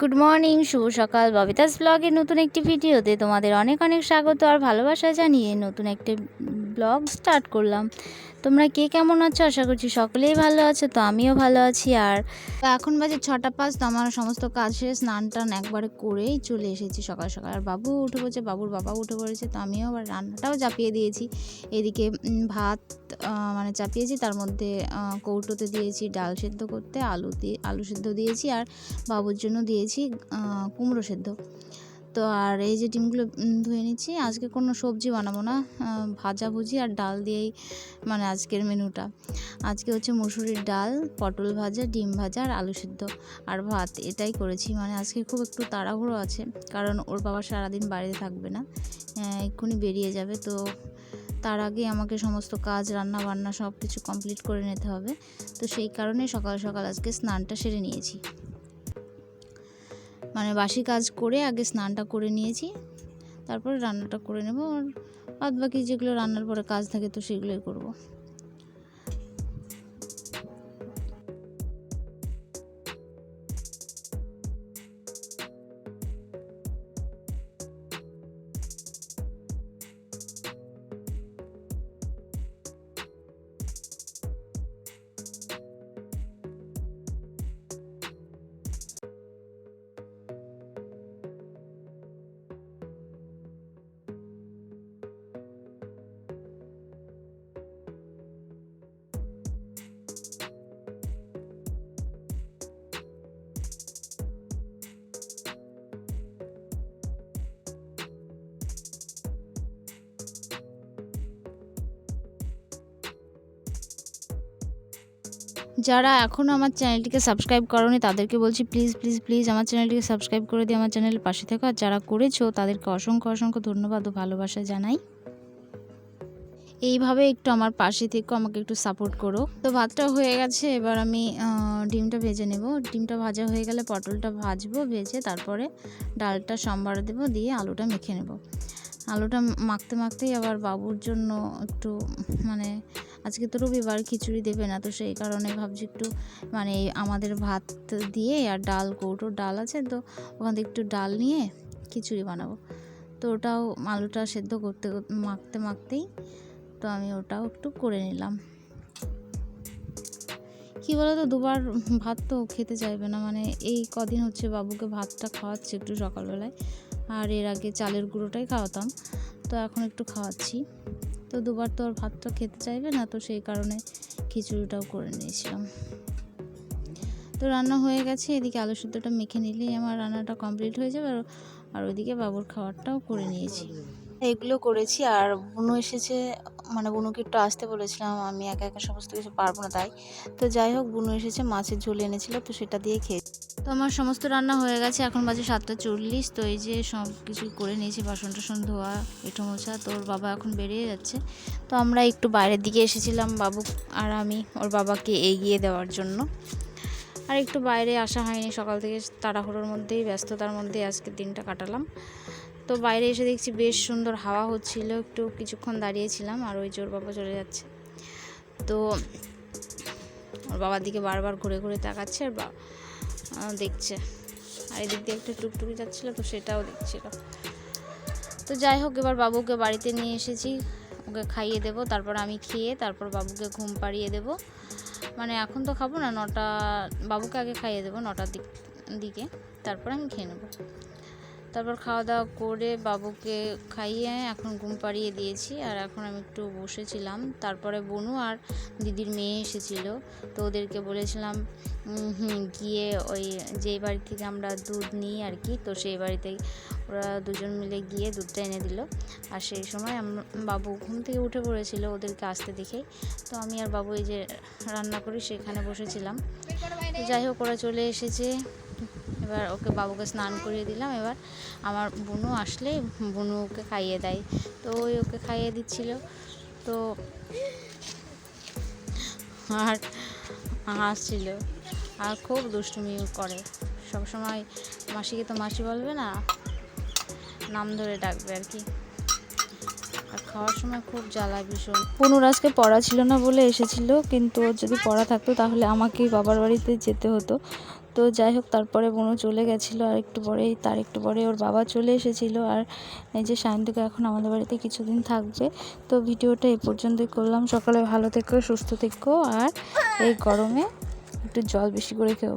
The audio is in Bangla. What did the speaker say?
গুড মর্নিং শুভ সকাল, ববিতাস ব্লগের নতুন একটি ভিডিওতে তোমাদের অনেক অনেক স্বাগত আর ভালোবাসা জানিয়ে নতুন একটি ব্লগ স্টার্ট করলাম। তোমরা কে কেমন আছো? আশা করছি সকলেই ভালো আছো, তো আমিও ভালো আছি। আর এখন বাজে ছটা পাঁচ, তো আমার সমস্ত কাজ শেষ স্নান টান একবারে করেই চলে এসেছি সকাল সকাল। আর বাবু উঠে পড়েছে, বাবুর বাবা উঠে পড়েছে, তো আমিও আবার রান্নাটাও চাপিয়ে দিয়েছি। এদিকে ভাত মানে চাপিয়েছি, তার মধ্যে কৌটোতে দিয়েছি ডাল সেদ্ধ করতে, আলু দিয়ে, আলু সেদ্ধ দিয়েছি, আর বাবুর জন্য দিয়েছি কুমড়ো সেদ্ধ। তো আর এই যে ডিমগুলো ধুয়ে নিচ্ছি। আজকে কোনো সবজি বানাবো না। আহ, ভাজা ভুজি আর ডাল দিয়েই মানে আজকের মেনুটা। আজকে হচ্ছে মুসুরির ডাল পটল ভাজা ডিম ভাজা আর আলু সেদ্ধ আর ভাত। এটাই করেছি। মানে আজকে খুব একটু তাড়াহুড়ো আছে কারণ ওর বাবা সারাদিন বাড়িতে থাকবে না। এক্ষুনি বেরিয়ে যাবে। তো তার আগে আমাকে সমস্ত কাজ রান্না বান্না সব কিছু কমপ্লিট করে নিতে হবে। তো সেই কারণে সকাল সকাল আজকে স্নানটা সেরে নিয়েছি। মানে বাসি কাজ করে আগে স্নানটা করে নিয়েছি। তারপরে রান্নাটা করে নেব আর বাদ বাকি যেগুলো রান্নার পরে কাজ থাকে তো সেগুলোই করব। যারা এখনও আমার চ্যানেলটিকে সাবস্ক্রাইব করনি, তাদেরকে বলছি প্লিজ প্লিজ প্লিজ আমার চ্যানেলটিকে সাবস্ক্রাইব করে দিয়ে আমার চ্যানেলের পাশে থেকো। আর যারা করেছ, তাদেরকে অসংখ্য অসংখ্য ধন্যবাদ ও ভালোবাসা জানাই। এইভাবে একটু আমার পাশে থেকো, আমাকে একটু সাপোর্ট করো। তো ভাতটা হয়ে গেছে, এবার আমি ডিমটা ভেজে নেব। ডিমটা ভাজা হয়ে গেলে পটলটা ভাজবো, ভেজে তারপরে ডালটা সম্বার দেবো, দিয়ে আলুটা মেখে নেব। আলুটা মাখতে, মাখতেই আবার বাবুর জন্য একটু মানে আজকে তো রবিবার খিচুড়ি দেবে না, তো সেই কারণে ভাবছি একটু মানে আমাদের ভাত দিয়ে আর ডাল কৌটো ডাল আছে তো, ওখান থেকে একটু ডাল নিয়ে খিচুড়ি বানাবো। তো ওটাও আলুটা সেদ্ধ করতে করতে- মাখতে, মাখতেই তো আমি ওটাও একটু করে নিলাম। কী বলো তো দুবার ভাত তো খেতে চাইবে না মানে এই কদিন হচ্ছে বাবুকে ভাতটা খাওয়াচ্ছি একটু সকালবেলায়, আর এর আগে চালের গুঁড়োটাই খাওয়াতাম, তো এখন একটু খাওয়াচ্ছি। তো দুবার তো আর ভাতটা খেতে চাইবে না, তো সেই কারণে খিচুড়িটাও করে নিয়েছিলাম। তো রান্না হয়ে গেছে, এদিকে আলু সুদ্ধটা মেখে নিলেই আমার রান্নাটা কমপ্লিট হয়ে যাবে, আর আর ওইদিকে বাবুর খাবারটাও করে নিয়েছি। এগুলো করেছি। আর বুনু এসেছে মানে বুনুকে একটু আসতে বলেছিলাম, আমি একা একা সমস্ত কিছু পারব না তাই। তো যাই হোক, বুনু এসেছে, মাছের ঝোল এনেছিল, তো সেটা দিয়ে খেয়ে তো আমার সমস্ত রান্না হয়ে গেছে, এখন বাজে সাতটা চল্লিশ, তো এই যে সব কিছু করে নিয়েছি, বাসন টাসন ধোয়া, এঁটো মোছা, তো ওর বাবা এখন বেরিয়ে যাচ্ছে। তো আমরা একটু বাইরের দিকে এসেছিলাম, বাবু আর আমি, ওর বাবাকে এগিয়ে দেওয়ার জন্য। আর একটু বাইরে আসা হয়নি, সকাল থেকে তাড়াহুড়োর মধ্যেই, ব্যস্ততার মধ্যেই আজকের দিনটা কাটালাম। তো বাইরে এসে দেখছি বেশ সুন্দর হাওয়া হচ্ছিল। একটু কিছুক্ষণ দাঁড়িয়েছিলাম আর ওই জোর বাবা চলে যাচ্ছে। তো ওর বাবার দিকে বারবার ঘুরে ঘুরে তাকাচ্ছে আর বা দেখছে। আর এদিক দিয়ে একটা টুকটুকি যাচ্ছিল তো সেটাও দেখছিল। তো যাই হোক, এবার বাবুকে বাড়িতে নিয়ে এসেছি। ওকে খাইয়ে দেবো, তারপর আমি খেয়ে তারপর বাবুকে ঘুম পাড়িয়ে দেবো। মানে এখন তো খাব না, নটা, বাবুকে আগে খাইয়ে দেবো নটার দিক, দিকে। তারপর আমি খেয়ে নেব। তারপর খাওয়া দাওয়া করে বাবুকে খাইয়ে এখন ঘুম পাড়িয়ে দিয়েছি আর এখন আমি একটু বসেছিলাম। তারপরে বনু আর দিদির মেয়ে এসেছিল। তো ওদেরকে বলেছিলাম গিয়ে ওই যেই বাড়ি থেকে আমরা দুধ নিই আর কি তো সেই বাড়িতে ওরা দুজন মিলে গিয়ে দুধটা এনে দিল। আর সেই সময় বাবু ঘুম থেকে উঠে পড়েছিল ওদেরকে আসতে দেখেই। তো আমি আর বাবু এই যে রান্না করি সেখানে বসেছিলাম। যাই হোক, ওরা চলে এসেছে। এবার ওকে বাবুকে স্নান করিয়ে দিলাম। এবার আমার বুনু আসলে বুনু ওকে খাইয়ে দেয়। তো ওই ওকে খাইয়ে দিচ্ছিল। তো আর হাসছিল। আর খুব দুষ্টুমি করে। সবসময় মাসিকে তো মাসি বলবে না, নাম ধরে ডাকবে আর কি। আর খাওয়ার সময় খুব জ্বালা ভীষণ। পুনুর আজকে পড়া ছিল না বলে এসেছিল, কিন্তু ওর যদি পড়া থাকতো তাহলে আমাকেই বাবার বাড়িতে যেতে হতো। তো যাই হোক, তারপরে বোনও চলে গেছিল আর একটু পরেই, তার একটু পরে ওর বাবা চলে এসেছিল। আর এই যে সায়ন্তকে এখন আমাদের বাড়িতে কিছুদিন থাকবে। তো ভিডিওটা এ পর্যন্তই করলাম। সকালে ভালো থেকো, সুস্থ থেকো। আর এই গরমে একটু জল বেশি করে খেও